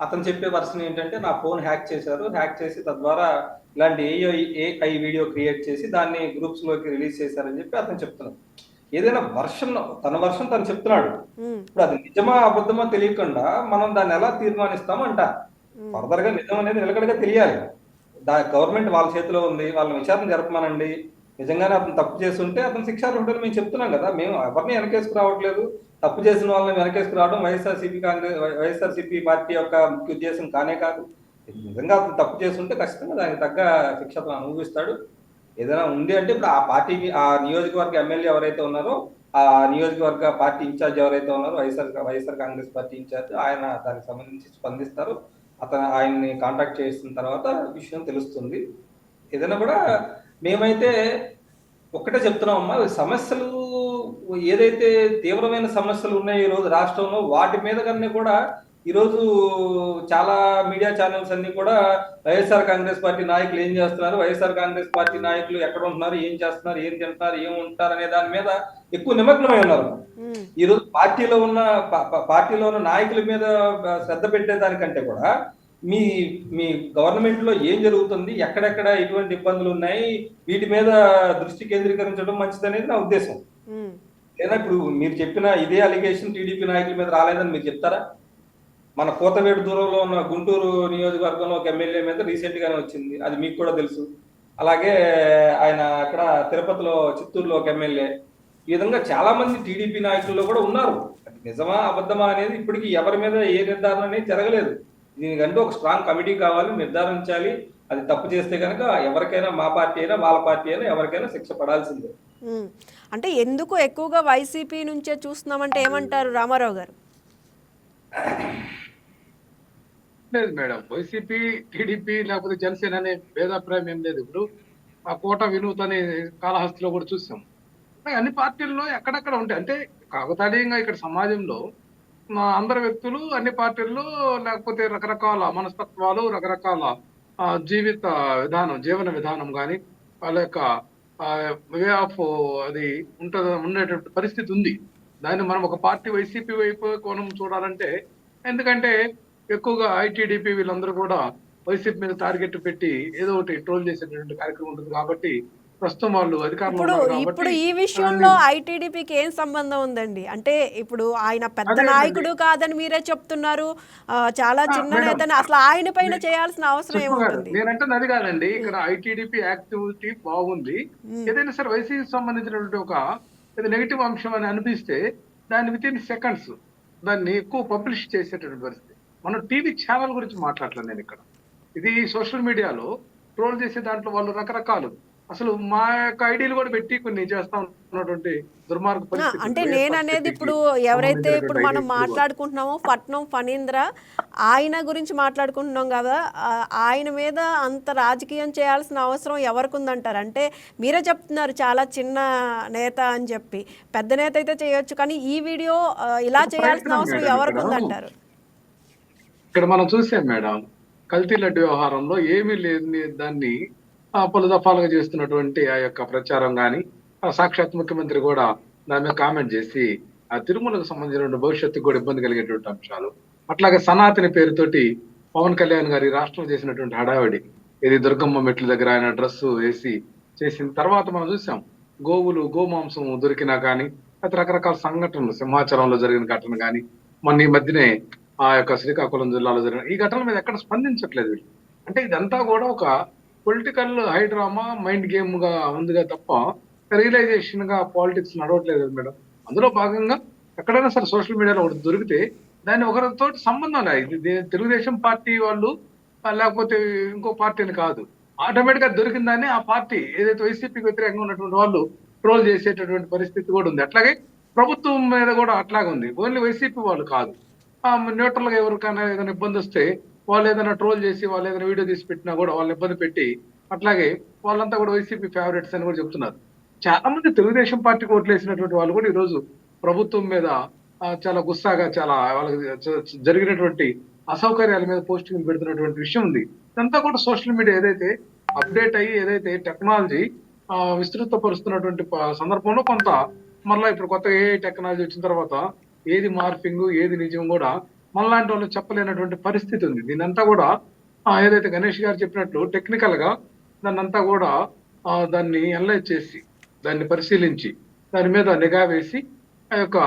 అతను చెప్పే వర్షన్ ఏంటంటే నా ఫోన్ హ్యాక్ చేశారు. హ్యాక్ చేసి తద్వారా ఇలాంటి ఏఐ ఏఐ వీడియో క్రియేట్ చేసి దాన్ని గ్రూప్స్లోకి రిలీజ్ చేశారని చెప్పి అతను చెప్తున్నాడు. ఏదైనా వర్షన్ తన వర్షన్ తను చెప్తున్నాడు. ఇప్పుడు అది నిజమా అబద్ధమా తెలియకుండా మనం దాన్ని ఎలా తీర్మానిస్తామంట. ఉమ్, ఫర్దర్గా నిజం అనేది నిలకడగా తెలియాలి. దా గవర్నమెంట్ వాళ్ళ చేతిలో ఉంది వాళ్ళ విచారణ జరపమనండి. నిజంగానే అతను తప్పు చేస్తుంటే అతను శిక్షార్హుడు ఉంటుందని మేము చెప్తున్నాం కదా. మేము ఎవరిని వెనకేసుకు రావట్లేదు. తప్పు చేసిన వాళ్ళని వెనకేసుకు రావడం వైఎస్ఆర్సీపీ కాంగ్రెస్ వైఎస్ఆర్సీపీ పార్టీ యొక్క ముఖ్య ఉద్దేశం కానే కాదు. నిజంగా అతను తప్పు చేస్తుంటే ఖచ్చితంగా దానికి తగ్గ శిక్ష అతను అనుభవిస్తాడు. ఏదైనా ఉంది అంటే ఇప్పుడు ఆ పార్టీకి ఆ నియోజకవర్గ ఎమ్మెల్యే ఎవరైతే ఉన్నారో ఆ నియోజకవర్గ పార్టీ ఇన్ఛార్జ్ ఎవరైతే ఉన్నారో YSR YSR Congress party incharge ఆయన దానికి సంబంధించి స్పందిస్తారు. అతను ఆయన్ని కాంటాక్ట్ చేసిన తర్వాత విషయం తెలుస్తుంది. ఏదైనా కూడా మేమైతే ఒక్కటే చెప్తున్నామమ్మా సమస్యలు ఏదైతే తీవ్రమైన సమస్యలు ఉన్నాయో ఈ రోజు రాష్ట్రంలో వాటి మీద కన్నా కూడా ఈరోజు చాలా మీడియా ఛానల్స్ అన్ని కూడా వైఎస్ఆర్ కాంగ్రెస్ పార్టీ నాయకులు ఏం చేస్తున్నారు? వైఎస్ఆర్ కాంగ్రెస్ పార్టీ నాయకులు ఎక్కడ ఉంటున్నారు? ఏం చేస్తున్నారు? ఏం తింటున్నారు? ఏం ఉంటారు? అనే దాని మీద ఎక్కువ నిమగ్నమై ఉన్నారు. ఉమ్, ఈ రోజు పార్టీలో ఉన్న పార్టీలో ఉన్న నాయకుల మీద శ్రద్ధ పెట్టేదానికంటే కూడా మీ మీ గవర్నమెంట్లో ఏం జరుగుతుంది? ఎక్కడెక్కడ ఎటువంటి ఇబ్బందులు ఉన్నాయి? వీటి మీద దృష్టి కేంద్రీకరించడం మంచిదనేది నా ఉద్దేశం. లేదా ఇప్పుడు మీరు చెప్పిన ఇదే అలిగేషన్ టీడీపీ నాయకుల మీద రాలేదని మీరు చెప్తారా? మన కోతవేడు దూరంలో ఉన్న గుంటూరు నియోజకవర్గంలో ఒక ఎమ్మెల్యే మీద రీసెంట్ గానే వచ్చింది. అది మీకు కూడా తెలుసు. అలాగే ఆయన అక్కడ తిరుపతిలో చిత్తూరులో ఒక ఎమ్మెల్యే. ఈ విధంగా చాలా మంది టీడీపీ నాయకుల్లో కూడా ఉన్నారు. అది నిజమా అబద్ధమా అనేది ఇప్పటికీ ఎవరి మీద ఏ నిర్ధారణ అనేది జరగలేదు. దీనికంటే ఒక స్ట్రాంగ్ కమిటీ కావాలి నిర్ధారించాలి. అది తప్పు చేస్తే కనుక ఎవరికైనా మా పార్టీ అయినా వాళ్ళ పార్టీ అయినా ఎవరికైనా శిక్ష పడాల్సిందే. అంటే ఎందుకు ఎక్కువగా వైసీపీ నుంచే చూస్తున్నామంటే ఏమంటారు రామారావు గారు? లేదు మేడం. వైసీపీ టీడీపీ లేకపోతే జనసేన అనే భేదాభిప్రాయం ఏం లేదు. ఇప్పుడు ఆ కోట వినూత్ అనే కాళహస్తిలో కూడా చూసాం. అన్ని పార్టీల్లో ఎక్కడెక్కడ ఉంటాయి? అంటే కాకతాళీయంగా ఇక్కడ సమాజంలో మా అందరు వ్యక్తులు అన్ని పార్టీల్లో లేకపోతే రకరకాల మనస్తత్వాలు రకరకాల జీవిత విధానం జీవన విధానం కానీ వాళ్ళ యొక్క వే ఆఫ్ అది ఉంటది ఉండేటువంటి పరిస్థితి ఉంది. దాన్ని మనం ఒక పార్టీ వైసీపీ వైపు కోణం చూడాలంటే ఎందుకంటే ఎక్కువగా ఐటీడీపీ వీళ్ళందరూ కూడా వైసీపీ మీద టార్గెట్ పెట్టి ఏదో ఒకటి ట్రోల్ చేసేటటువంటి కార్యక్రమం ఉంటుంది కాబట్టి ప్రస్తుతం వాళ్ళు అధికారంలో ఇప్పుడు ఈ విషయంలో ఐటీడీపీకి ఏం సంబంధం ఉందండి? అంటే ఇప్పుడు ఆయన పెద్ద నాయకుడు కాదని మీరే చెప్తున్నారు. చాలా చిన్న. నేతని అసలు ఆయన పైన చేయాల్సిన అవసరం ఏముంటుంది? నేనంటే అది కాదండి. ఇక్కడ ఐటీడీపీ యాక్టివిటీ బాగుంది. ఏదైనా సరే వైసీపీ సంబంధించినటువంటి ఒక నెగిటివ్ అంశం అని అనిపిస్తే దాన్ని విత్ ఇన్ సెకండ్స్ దాన్ని ఎక్కువ పబ్లిష్ చేసేటటువంటి పరిస్థితి. మనం టీవీ ఛానల్ గురించి మాట్లాడలేదు నేను ఇక్కడ. ఇది సోషల్ మీడియాలో ట్రోల్ చేసే దాంట్లో వాళ్ళు రకరకాలు. అసలు మా యొక్క ఐడీలు కూడా పెట్టి కొన్ని చేస్తా ఉన్నటువంటి దుర్మార్గ అంటే నేను అనేది ఇప్పుడు ఎవరైతే ఇప్పుడు మనం మాట్లాడుకుంటున్నామో పట్నం ఫణీంద్ర ఆయన గురించి మాట్లాడుకుంటున్నాం కదా ఆయన మీద అంత రాజకీయం చేయాల్సిన అవసరం ఎవరికి ఉందంటారు అంటే మీరే చెప్తున్నారు చాలా చిన్న నేత అని చెప్పి. పెద్ద నేత అయితే చేయొచ్చు కానీ ఈ వీడియో ఇలా చేయాల్సిన అవసరం ఎవరికి. ఉందంటారు ఇక్కడ మనం చూసాం మేడం కల్తీ లడ్డు వ్యవహారంలో ఏమీ లేని దాన్ని ఆ, పలు దఫాలుగా చేస్తున్నటువంటి ఆ యొక్క ప్రచారం కానీ సాక్షాత్ ముఖ్యమంత్రి కూడా దాని మీద కామెంట్ చేసి ఆ తిరుమలకు సంబంధించిన భవిష్యత్తుకు కూడా ఇబ్బంది కలిగేటువంటి అంశాలు. అట్లాగే సనాతని పేరుతోటి పవన్ కళ్యాణ్ గారి రాష్ట్రం చేసినటువంటి హడావిడి ఇది దుర్గమ్మ మెట్ల దగ్గర ఆయన డ్రెస్ వేసి చేసిన తర్వాత మనం చూసాం గోవులు గోమాంసం దొరికినా కానీ రకరకాల సంఘటనలు సింహాచలంలో జరిగిన ఘటన కానీ మొన్న ఈ మధ్యనే ఆ యొక్క శ్రీకాకుళం జిల్లాలో జరిగిన ఈ ఘటనల మీద ఎక్కడ స్పందించట్లేదు వీళ్ళు. అంటే ఇదంతా కూడా ఒక పొలిటికల్ హైడ్రామా మైండ్ గేమ్గా ఉందిగా తప్ప రియలైజేషన్గా పాలిటిక్స్ నడవట్లేదు మేడం. అందులో భాగంగా ఎక్కడైనా సరే సోషల్ మీడియాలో ఒకటి దొరికితే దాన్ని ఒకరితో సంబంధం లేదు. తెలుగుదేశం పార్టీ వాళ్ళు లేకపోతే ఇంకో పార్టీని కాదు. ఆటోమేటిక్గా దొరికిన దాన్ని ఆ పార్టీ ఏదైతే వైసీపీకి వ్యతిరేకంగా ఉన్నటువంటి వాళ్ళు ట్రోల్ చేసేటటువంటి పరిస్థితి కూడా ఉంది. అట్లాగే ప్రభుత్వం మీద కూడా అట్లాగే ఉంది ఓన్లీ వైసీపీ వాళ్ళు కాదు. న్యూట్రల్గా ఎవరికైనా ఏదైనా ఇబ్బంది వస్తే వాళ్ళు ఏదైనా ట్రోల్ చేసి వాళ్ళు ఏదైనా వీడియో తీసి పెట్టినా కూడా వాళ్ళని ఇబ్బంది పెట్టి అట్లాగే వాళ్ళంతా కూడా వైసీపీ ఫేవరెట్స్ అని కూడా చెప్తున్నారు. చాలా మంది తెలుగుదేశం పార్టీకి ఓట్లు వేసినటువంటి వాళ్ళు కూడా ఈ రోజు ప్రభుత్వం మీద చాలా గుస్సాగా చాలా వాళ్ళకి జరిగినటువంటి అసౌకర్యాల మీద పోస్టింగ్ పెడుతున్నటువంటి విషయం ఉంది. ఇదంతా కూడా సోషల్ మీడియా ఏదైతే అప్డేట్ అయ్యి ఏదైతే టెక్నాలజీ విస్తృతపరుస్తున్నటువంటి సందర్భంలో కొంత మళ్ళీ ఇప్పుడు కొత్త ఏ టెక్నాలజీ వచ్చిన తర్వాత ఏది మార్ఫింగ్ ఏది నిజం కూడా మనలాంటి వాళ్ళు చెప్పలేనటువంటి పరిస్థితి ఉంది. దీనంతా కూడా ఏదైతే గణేష్ గారు చెప్పినట్లు టెక్నికల్గా దాన్నంతా కూడా దాన్ని అనలైజ్ చేసి దాన్ని పరిశీలించి దాని మీద నిఘా వేసి ఆ యొక్క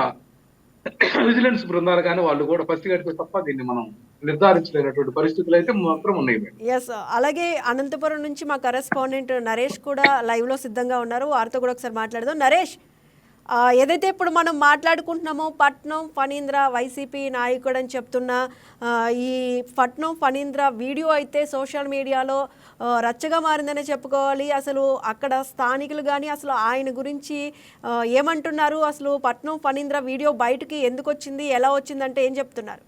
విజిలెన్స్ బృందాలు కానీ వాళ్ళు కూడా పసిగడితే తప్ప దీన్ని మనం నిర్ధారించలేనటువంటి పరిస్థితులు అయితే మాత్రం ఉన్నాయి ఎస్ అలాగే అనంతపురం నుంచి మా కరెస్పాండెంట్ నరేష్ కూడా లైవ్లో సిద్ధంగా ఉన్నారు. వారితో కూడా ఒకసారి మాట్లాడదాం. నరేష్ ఏదైతే ఇప్పుడు మనం మాట్లాడుకుంటున్నామో పట్నం ఫణీంద్ర వైసీపీ నాయకుడు అని చెప్తున్న ఈ పట్నం ఫణీంద్ర వీడియో అయితే సోషల్ మీడియాలో రచ్చగా మారిందనే చెప్పుకోవాలి. అసలు అక్కడ స్థానికులు కానీ అసలు ఆయన గురించి ఏమంటున్నారు? అసలు పట్నం ఫణీంద్ర వీడియో బయటకి ఎందుకు వచ్చింది? ఎలా వచ్చిందంటే ఏం చెప్తున్నారు?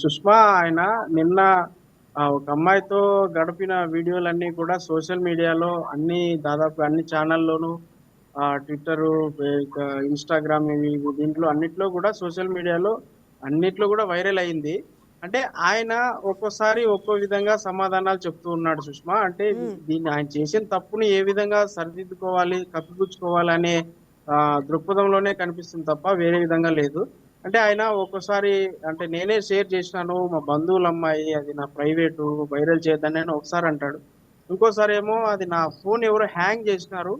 సుష్మా ఆయన నిన్న ఒక అమ్మాయితో గడిపిన వీడియోలన్నీ కూడా సోషల్ మీడియాలో అన్ని దాదాపు అన్ని ఛానల్లోనూ ట్విట్టర్ ఇన్స్టాగ్రామ్ ఇవి దీంట్లో అన్నిట్లో కూడా సోషల్ మీడియాలో అన్నిట్లో కూడా వైరల్ అయింది. అంటే ఆయన ఒక్కోసారి ఒక్కో విధంగా సమాధానాలు చెప్తూ ఉన్నాడు సుష్మా. అంటే. దీన్ని ఆయన చేసిన తప్పుని ఏ విధంగా సరిదిద్దుకోవాలి కప్పిపుచ్చుకోవాలి అనే దృక్పథంలోనే కనిపిస్తుంది తప్ప వేరే విధంగా లేదు. అంటే ఆయన ఒక్కోసారి అంటే నేనే షేర్ చేసినాను మా బంధువుల అమ్మాయి అది నా ప్రైవేటు వైరల్ చేయొద్దని అని ఒకసారి అంటాడు. ఇంకోసారి ఏమో అది నా ఫోన్ ఎవరో హ్యాంగ్ చేసినారు.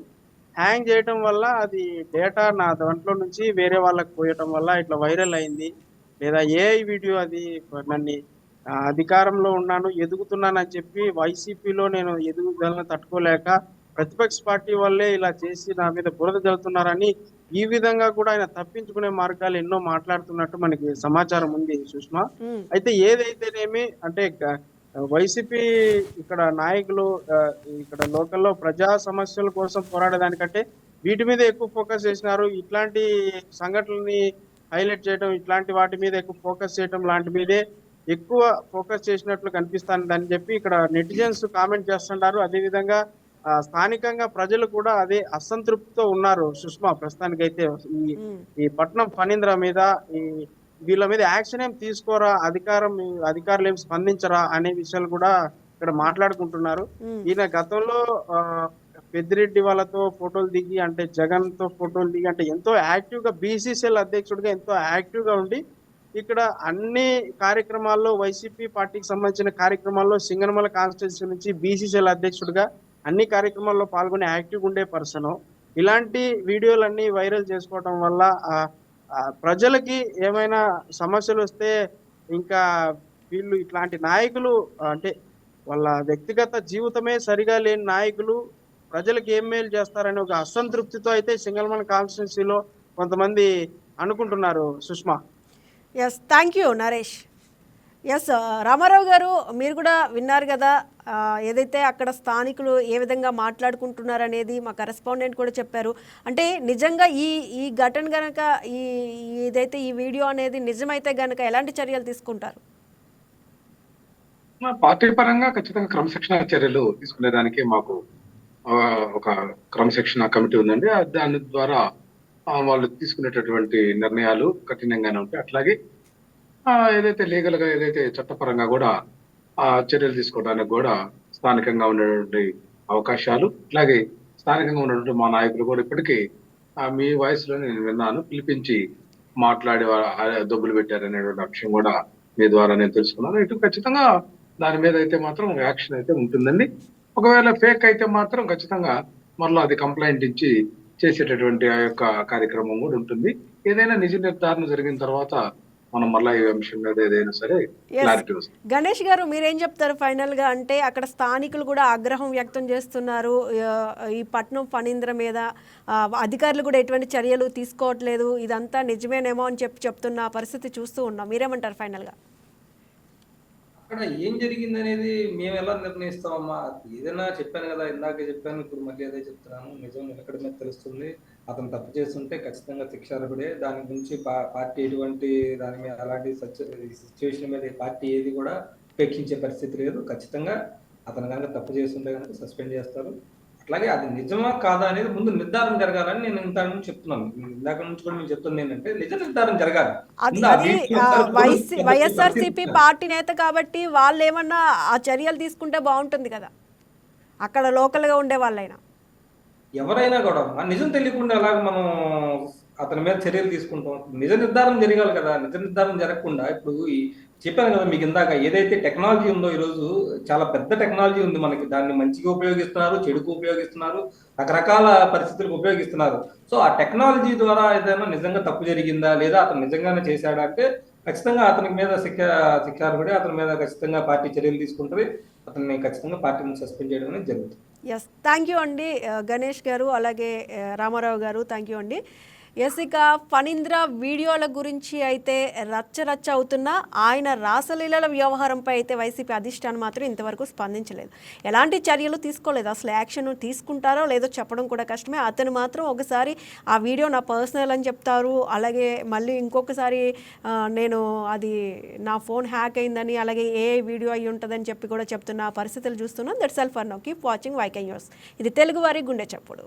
హ్యాంగ్ చేయటం వల్ల అది డేటా నా దాంట్లో నుంచి వేరే వాళ్ళకి పోయటం వల్ల ఇట్లా వైరల్ అయింది. లేదా ఏ వీడియో అది నన్ను అధికారంలో ఉన్నాను ఎదుగుతున్నానని చెప్పి వైసీపీలో నేను ఎదుగుదలను తట్టుకోలేక ప్రతిపక్ష పార్టీ వాళ్ళే ఇలా చేసి నా మీద బురద జల్లుతున్నారని ఈ విధంగా కూడా ఆయన తప్పించుకునే మార్గాలు ఎన్నో మాట్లాడుతున్నట్టు మనకి సమాచారం ఉంది సుష్మా. అయితే ఏదైతేనేమి అంటే వైసీపీ ఇక్కడ నాయకులు ఇక్కడ లోకల్లో ప్రజా సమస్యల కోసం పోరాడేదానికంటే వీటి మీద ఎక్కువ ఫోకస్ చేసినారు. ఇట్లాంటి సంఘటనని హైలైట్ చేయడం ఇట్లాంటి వాటి మీద ఎక్కువ ఫోకస్ చేయడం లాంటి మీదే ఎక్కువ ఫోకస్ చేసినట్లు కనిపిస్తాను అని చెప్పి ఇక్కడ నెటిజన్స్ కామెంట్ చేస్తుంటారు. అదేవిధంగా స్థానికంగా ప్రజలు కూడా అదే అసంతృప్తితో ఉన్నారు సుష్మా. ప్రస్తుతానికైతే ఈ ఈ పట్నం ఫణీంద్ర మీద ఈ వీళ్ళ మీద యాక్షన్ ఏం తీసుకోరా? అధికారం అధికారులు ఏం స్పందించరా? అనే విషయాలు కూడా ఇక్కడ మాట్లాడుకుంటున్నారు. ఈయన గతంలో పెద్దిరెడ్డి వాళ్ళతో ఫోటోలు దిగి అంటే జగన్తో ఫోటోలు దిగి అంటే ఎంతో యాక్టివ్గా బీసీసీఎల్ అధ్యక్షుడిగా ఎంతో యాక్టివ్గా ఉండి ఇక్కడ అన్ని కార్యక్రమాల్లో వైసీపీ పార్టీకి సంబంధించిన కార్యక్రమాల్లో సింగనమల కాన్స్టిట్యూన్సీ నుంచి బీసీసీఎల్ అధ్యక్షుడిగా అన్ని కార్యక్రమాల్లో పాల్గొని యాక్టివ్ ఉండే పర్సన్. ఇలాంటి వీడియోలన్నీ వైరల్ చేసుకోవడం వల్ల ప్రజలకి ఏమైనా సమస్యలు వస్తే ఇంకా వీళ్ళు ఇట్లాంటి నాయకులు అంటే వాళ్ళ వ్యక్తిగత జీవితమే సరిగా లేని నాయకులు ప్రజలకు ఏం మేలు చేస్తారని ఒక అసంతృప్తితో అయితే సింగల్మన్ కాన్స్టిట్యున్సీలో కొంతమంది అనుకుంటున్నారు. Sushma. Yes thank you Naresh S Ramarao uh, గారు మీరు కూడా విన్నారు కదా ఏదైతే అక్కడ స్థానికులు ఏ విధంగా మాట్లాడుకుంటున్నారు అనేది మా కరెస్పాండెంట్ కూడా చెప్పారు. అంటే నిజంగా ఈ ఈ ఘటన గనక ఈ ఏదైతే ఈ వీడియో అనేది నిజమైతే గనక ఎలాంటి చర్యలు తీసుకుంటారు? పార్టీ పరంగా ఖచ్చితంగా క్రమశిక్షణ చర్యలు తీసుకునే దానికి మాకు ఒక క్రమశిక్షణ కమిటీ ఉందండి. దాని ద్వారా వాళ్ళు తీసుకునేటటువంటి నిర్ణయాలు కఠినంగానే ఉంటాయి. అట్లాగే ఏదైతే లీగల్గా ఏదైతే చట్టపరంగా కూడా ఆ చర్యలు తీసుకోవడానికి కూడా స్థానికంగా ఉండేటువంటి అవకాశాలు అలాగే స్థానికంగా ఉన్నటువంటి మా నాయకులు కూడా ఇప్పటికీ మీ వాయిస్లో నేను విన్నాను పిలిపించి మాట్లాడి వా- దొబ్బులు పెట్టారనేటువంటి అంశం కూడా మీ ద్వారా నేను తెలుసుకున్నాను. ఇటు ఖచ్చితంగా దాని మీద అయితే మాత్రం యాక్షన్ అయితే ఉంటుందండి. ఒకవేళ ఫేక్ అయితే మాత్రం ఖచ్చితంగా మరలా అది కంప్లైంట్ ఇచ్చి చేసేటటువంటి ఆ యొక్క కార్యక్రమం కూడా ఉంటుంది. ఏదైనా నిజ నిర్ధారణ జరిగిన తర్వాత మనం మళ్ళా ఈ అంశం మీద ఏదైనా సరే. క్లారిటీ వస్తుంది. గణేష్ గారు మీరేం చెప్తారు ఫైనల్గా అంటే అక్కడ స్థానికులు కూడా ఆగ్రహం వ్యక్తం చేస్తున్నారు. ఈ పట్నం ఫణీంద్ర మీద అధికారులు కూడా ఎటువంటి చర్యలు తీసుకోవట్లేదు. ఇదంతా నిజమేనేమో అని చెప్పి చెప్తున్న పరిస్థితి చూస్తూ ఉన్నాం. మీరేమంటారు ఫైనల్గా అక్కడ ఏం జరిగింది అనేది మేము ఎలా నిర్ణయిస్తామమ్మా? ఏదైనా చెప్పాను కదా ఇందాకే చెప్పాను ఇప్పుడు మళ్ళీ అదే చెప్తున్నాను. నిజం ఎక్కడ మీద తెలుస్తుంది? అతను తప్పు చేస్తుంటే ఖచ్చితంగా శిక్ష అర్హుడే దాని గురించి పార్టీ ఎటువంటి దాని మీద అలాంటి సిచ్యువేషన్ మీద పార్టీ ఏది కూడా ఉపేక్షించే పరిస్థితి లేదు. ఖచ్చితంగా అతను కనుక తప్పు చేస్తుంటే కనుక సస్పెండ్ చేస్తారు. అట్లాగే అది నిజమా కాదా అనేది ముందు నిర్ధారణ జరగాలని నేను ఇంత నుంచి చెప్తున్నాను. ఇందాక నుంచి కూడా నేను చెప్తుంది ఏంటంటే నిజ నిర్ధారణ జరగాలి. వైఎస్ఆర్సీపీ. పార్టీ నేత కాబట్టి వాళ్ళు ఏమన్నా ఆ చర్యలు తీసుకుంటే బాగుంటుంది కదా. అక్కడ లోకల్గా ఉండే వాళ్ళైనా. ఎవరైనా కూడా మన నిజం తెలియకుండా ఎలాగ మనం అతని మీద చర్యలు తీసుకుంటాం? నిజ నిర్ధారణ జరగాలి కదా. నిజ నిర్ధారణ జరగకుండా ఇప్పుడు చెప్పాను కదా మీకు ఇందాక ఏదైతే టెక్నాలజీ ఉందో ఈరోజు చాలా పెద్ద టెక్నాలజీ ఉంది మనకి. దాన్ని మంచిగా ఉపయోగిస్తున్నారు చెడుకు ఉపయోగిస్తున్నారు రకరకాల పరిస్థితులకు ఉపయోగిస్తున్నారు. సో ఆ టెక్నాలజీ ద్వారా ఏదైనా నిజంగా తప్పు జరిగిందా? లేదా అతను నిజంగానే చేశాడా అంటే ఖచ్చితంగా అతని మీద శిక్ష శిక్షార్హుడే అతని మీద ఖచ్చితంగా పార్టీ చర్యలు తీసుకుంటుంది. అతన్ని ఖచ్చితంగా పార్టీ నుంచి సస్పెండ్ చేయడం అనేది జరుగుతుంది. ఎస్ థ్యాంక్ యూ అండి uh, గణేష్ గారు అలాగే uh, రామారావు గారు థ్యాంక్ యూ అండి. ఎస్ ఇక ఫణీంద్ర వీడియోల గురించి అయితే రచ్చ రచ్చ అవుతున్న ఆయన రాసలీలల వ్యవహారంపై అయితే వైసీపీ అధిష్టానం మాత్రం ఇంతవరకు స్పందించలేదు. ఎలాంటి చర్యలు తీసుకోలేదు. అసలు యాక్షన్ తీసుకుంటారో లేదో చెప్పడం కూడా కష్టమే. అతను మాత్రం ఒకసారి ఆ వీడియో నా పర్సనల్ అని చెప్తారు. అలాగే మళ్ళీ ఇంకొకసారి నేను అది నా ఫోన్ హ్యాక్ అయిందని అలాగే ఏ వీడియో అయి ఉంటుందని చెప్పి కూడా చెప్తున్న పరిస్థితులు చూస్తున్నాం. That's all for now. Keep watching వైకెన్ news. ఇది తెలుగు వారి గుండె చప్పుడు.